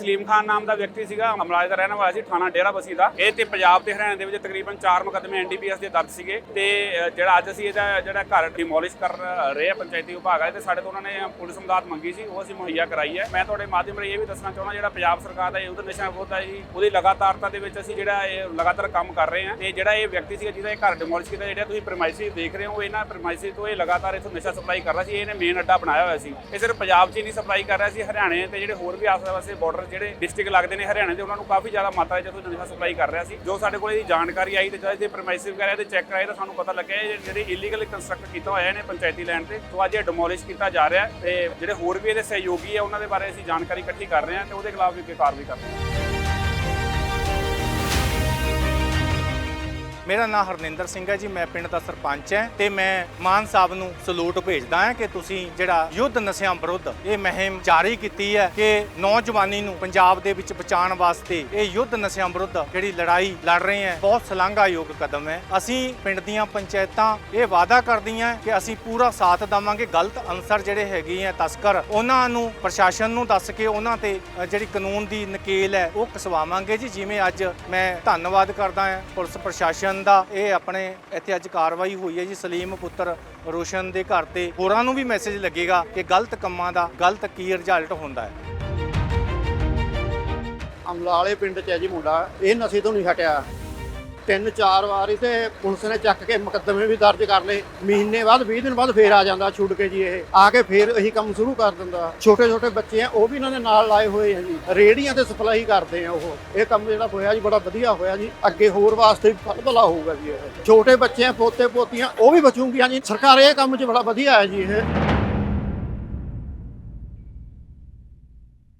ਸਲੀਮ ਖਾਨ ਨਾਮ ਦਾ ਵਿਅਕਤੀ ਸੀਗਾ ਅਮਰਾਜ ਦਾ ਰਹਿਣ ਵਾਲਾ ਸੀ, ਥਾਣਾ ਡੇਰਾ ਬਸੀ ਦਾ। ਇਹ ਤੇ ਪੰਜਾਬ ਤੇ ਹਰਿਆਣਾ ਦੇ ਵਿੱਚ ਤਕਰੀਬਨ 4 ਮੁਕੱਦਮੇ ਐਨਡੀਪੀਐਸ ਦੇ ਦਰਜ ਸੀਗੇ ਤੇ ਜਿਹੜਾ ਅੱਜ ਅਸੀਂ ਇਹਦਾ, ਜਿਹੜਾ ਘਰ ਡਿਮੋਲਿਸ਼ ਕਰ ਰਹੇ ਆ ਪੰਚਾਇਤੀ ਵਿਭਾਗ ਵਾਲੇ, ਤੇ ਸਾਡੇ ਤੋਂ ਉਹਨਾਂ ਨੇ ਪੁਲਿਸ ਮਦਦ ਮੰਗੀ ਸੀ, ਉਹ ਅਸੀਂ ਮੁਹੱਈਆ ਕਰਾਈ ਹੈ। ਮੈਂ ਤੁਹਾਡੇ ਮਾਧਿਅਮ ਰਾਹੀਂ ਇਹ ਵੀ ਦੱਸਣਾ ਚਾਹੁੰਦਾ, ਜਿਹੜਾ ਪੰਜਾਬ ਸਰਕਾਰ ਦਾ ਇਹ ਨਸ਼ਾ ਵਿਰੋਧ ਹੈ ਜੀ, ਉਹਦੀ ਲਗਾਤਾਰਤਾ ਦੇ ਵਿੱਚ ਅਸੀਂ ਜਿਹੜਾ ਇਹ ਲਗਾਤਾਰ ਕੰਮ ਕਰ ਰਹੇ ਹਾਂ। ਤੇ ਜਿਹੜਾ ਇਹ ਵਿਅਕਤੀ ਸੀਗਾ, ਜਿਹਦਾ ਇਹ ਘਰ ਡਿਮੋਲਿਸ਼ ਕੀਤਾ, ਜਿਹੜਾ ਤੁਸੀਂ ਪ੍ਰਮਾਈਸੀ ਦੇਖ ਰਹੇ ਹੋ ਇਹਨਾਂ ਪ੍ਰਮਾਈਸੀ ਤੋਂ ਇਹ ਲਗਾਤਾਰ ਇੱਥੋਂ ਨਸ਼ਾ ਸਪਲਾਈ ਕਰ ਰਿਹਾ ਸੀ, ਇਹਨੇ ਮੇਨ ਅੱਡਾ ਬਣਾਇਆ ਹੋਇਆ ਸੀ। ਇਹ ਸਿਰਫ ਪੰਜਾਬ 'ਚ ਹੀ ਨਹੀਂ ਸਪਲਾਈ ਕਰ ਰਿਹਾ ਸੀ, ਹਰਿਆਣੇ ਤੇ ਜਿਹੜੇ ਹੋਰ ਵੀ ਆਸ-ਪਾਸੇ ਬਾਰਡਰ ਜਿਹੜੇ ਡਿਸਟ੍ਰਿਕਟ ਲੱਗਦੇ ਨੇ ਹਰਿਆਣੇ ਦੇ, ਉਹਨਾਂ ਨੂੰ ਕਾਫੀ ਜ਼ਿਆਦਾ ਮਾਤਰਾ 'ਚ ਇੱਥੋਂ ਨਸ਼ਾ ਸਪਲਾਈ ਕਰ ਰਿਹਾ ਸੀ। ਜੋ ਸਾਡੇ ਕੋਲ ਇਹਦੀ ਜਾਣਕਾਰੀ ਆਈ ਤੇ ਜਦ ਇਹਦੇ ਪ੍ਰਮਾਈਸੀ ਵਗੈਰਾ ਤੇ ਚੈੱਕ ਕਰਾਏ ਤਾਂ ਸਾਨੂੰ ਪਤਾ ਲੱਗਿਆ ਜਿਹੜੇ ਇਲੀਗਲ ਕੰਸਟਰਕਟ ਕੀਤਾ ਹੋਇਆ ਇਹਨੇ ਪੰਚਾਇਤੀ ਲੈਂਡ ਤੇ ਤੋਂ ਅੱਜ ਇਹ ਡਿਮੋਲਿਸ਼ ਕੀਤਾ ਜਾ ਰਿਹਾ ਹੈ ਤੇ ਜਿਹੜੇ ਹੋਰ ਵੀ ਇਹਦੇ ਸਹਿਯੋਗੀ ਆ, ਉਹਨਾਂ ਦੇ ਬਾਰੇ ਅਸੀਂ ਜਾਣਕਾਰੀ ਇਕੱਠੀ ਕਰ ਰਹੇ ਹਾਂ ਤੇ ਉਹਦੇ ਖਿਲਾਫ ਵੀ ਕੋਈ ਕਾਰਵਾਈ ਕਰ ਰਹੇ ਹਾਂ। ਮੇਰਾ ਨਾਮ ਹਰਨਿੰਦਰ ਸਿੰਘ ਹੈ ਜੀ, ਮੈਂ ਪਿੰਡ ਦਾ ਸਰਪੰਚ ਹਾਂ ਤੇ ਮੈਂ ਮਾਨ ਸਾਹਿਬ ਨੂੰ ਸਲੂਟ ਭੇਜਦਾ ਹਾਂ ਕਿ ਤੁਸੀਂ ਜਿਹੜਾ ਯੁੱਧ ਨਸ਼ਿਆਂ ਵਿਰੁੱਧ ਇਹ ਮੁਹਿੰਮ ਜਾਰੀ ਕੀਤੀ ਹੈ ਕਿ ਨੌਜਵਾਨੀ ਨੂੰ ਪੰਜਾਬ ਦੇ ਵਿੱਚ ਬਚਾਉਣ ਵਾਸਤੇ ਇਹ ਯੁੱਧ ਨਸ਼ਿਆਂ ਵਿਰੁੱਧ ਜਿਹੜੀ ਲੜਾਈ ਲੜ ਰਹੇ ਹਾਂ, ਬਹੁਤ ਸ਼ਲਾਘਾਯੋਗ ਕਦਮ ਹੈ। ਅਸੀਂ ਪਿੰਡ ਦੀਆਂ ਪੰਚਾਇਤਾਂ ਇਹ ਵਾਅਦਾ ਕਰਦੀਆਂ ਕਿ ਅਸੀਂ ਪੂਰਾ ਸਾਥ ਦੇਵਾਂਗੇ। ਗਲਤ ਅਨਸਰ ਜਿਹੜੇ ਹੈਗੇ ਆ ਤਸਕਰ, ਉਹਨਾਂ ਨੂੰ ਪ੍ਰਸ਼ਾਸਨ ਨੂੰ ਦੱਸ ਕੇ ਉਹਨਾਂ ਤੇ ਜਿਹੜੀ ਕਾਨੂੰਨ ਦੀ ਨਕੇਲ ਹੈ ਉਹ ਕਸਵਾਵਾਂਗੇ ਜੀ। ਜਿਵੇਂ ਅੱਜ ਮੈਂ ਧੰਨਵਾਦ ਕਰਦਾ ਹਾਂ ਪੁਲਿਸ ਪ੍ਰਸ਼ਾਸਨ ਦਾ ਇਹ ਆਪਣੇ ਇੱਥੇ ਅੱਜ ਕਾਰਵਾਈ ਹੋਈ ਹੈ ਜੀ। ਸਲੀਮ ਪੁੱਤਰ ਰੋਸ਼ਨ ਦੇ ਘਰ ਤੇ ਹੋਰਾਂ ਨੂੰ ਵੀ ਮੈਸੇਜ ਲੱਗੇਗਾ ਕਿ ਗਲਤ ਕੰਮਾਂ ਦਾ, ਗਲਤ ਕੀ ਰਿਜ਼ਲਟ ਹੁੰਦਾ ਹੈ। ਅਮਲਾਲੇ ਪਿੰਡ 'ਚ ਹੈ ਜੀ ਮੁੰਡਾ। ਇਹ ਨਸ਼ੇ ਤੋਂ ਨਹੀਂ ਹਟਿਆ। ਤਿੰਨ ਚਾਰ ਵਾਰ ਤੇ ਪੁਲਿਸ ਨੇ ਚੱਕ ਕੇ ਮੁਕੱਦਮੇ ਵੀ ਦਰਜ ਕਰ ਲਏ। ਮਹੀਨੇ ਬਾਅਦ 20 ਦਿਨ ਬਾਅਦ ਫੇਰ ਆ ਜਾਂਦਾ ਛੁੱਟ ਕੇ ਜੀ ਇਹ। ਆ ਕੇ ਫੇਰ ਇਹੀ ਕੰਮ ਸ਼ੁਰੂ ਕਰ ਦਿੰਦਾ। ਛੋਟੇ ਛੋਟੇ ਬੱਚੇ ਆ, ਉਹ ਵੀ ਇਹਨਾਂ ਦੇ ਨਾਲ ਲਾਏ ਹੋਏ ਆ ਜੀ। ਰੇੜੀਆਂ ਤੇ ਸਪਲਾਈ ਕਰਦੇ ਆ ਉਹ। ਇਹ ਕੰਮ ਜਿਹੜਾ ਹੋਇਆ ਜੀ, ਬੜਾ ਵਧੀਆ ਹੋਇਆ ਜੀ। ਅੱਗੇ ਹੋਰ ਵਾਸਤੇ ਵੀ ਫਲ ਭਲਾ ਹੋਊਗਾ ਜੀ ਇਹ। ਛੋਟੇ ਬੱਚੇ ਆ, ਪੋਤੇ ਪੋਤੀਆਂ, ਉਹ ਵੀ ਬਚੂਗੀਆਂ ਜੀ। ਸਰਕਾਰ ਇਹ ਕੰਮ 'ਚ ਬੜਾ ਵਧੀਆ ਹੈ ਜੀ ਇਹ।